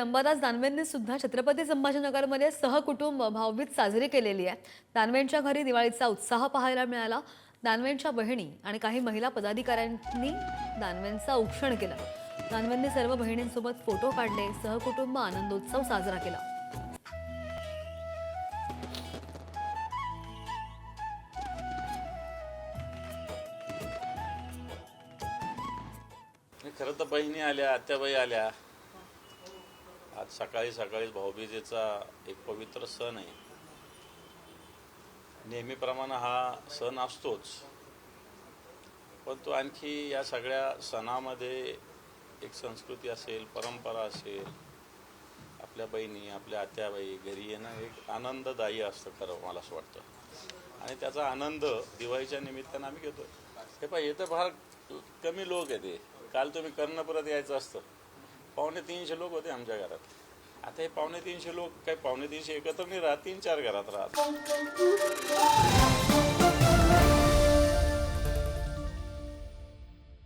अंबादास दानवेंनी सुद्धा छत्रपती संभाजीनगरमध्ये सहकुटुंब भाऊबीज साजरी केलेली आहे. दानवेंच्या घरी दिवाळीचा उत्साह पाहायला मिळाला. दानवेंच्या बहिणी आणि काही महिला पदाधिकाऱ्यांनी दानवेंचा औक्षण केलं. दानवेंनी सर्व बहिणींसोबत फोटो काढले. सहकुटुंब आनंदोत्सव साजरा केला. खरं तर बहिणी आल्या आत्याबाई आल्या. आज सकाळी सकाळी भाऊबीजेचा एक पवित्र सण आहे. नेहमीप्रमाणे हा सण असतोच. पण तो आणखी या सगळ्या सणामध्ये एक संस्कृती असेल परंपरा असेल आपल्या बहिणी आपल्या आत्याबाई घरी येणं एक आनंददायी असतं खरं मला असं वाटतं. आणि त्याचा आनंद दिवाळीच्या निमित्तानं आम्ही घेतो हे पाहिजे तर फार कमी लोक येते काल तुम्ही कर्णपुरात यायचं असतं. पावणे तीनशे लोक होते आमच्या घरात. आता हे पावणे तीनशे लोक काही पावणे तीनशे एकत्र नाही राहत तीन चार घरात राहत.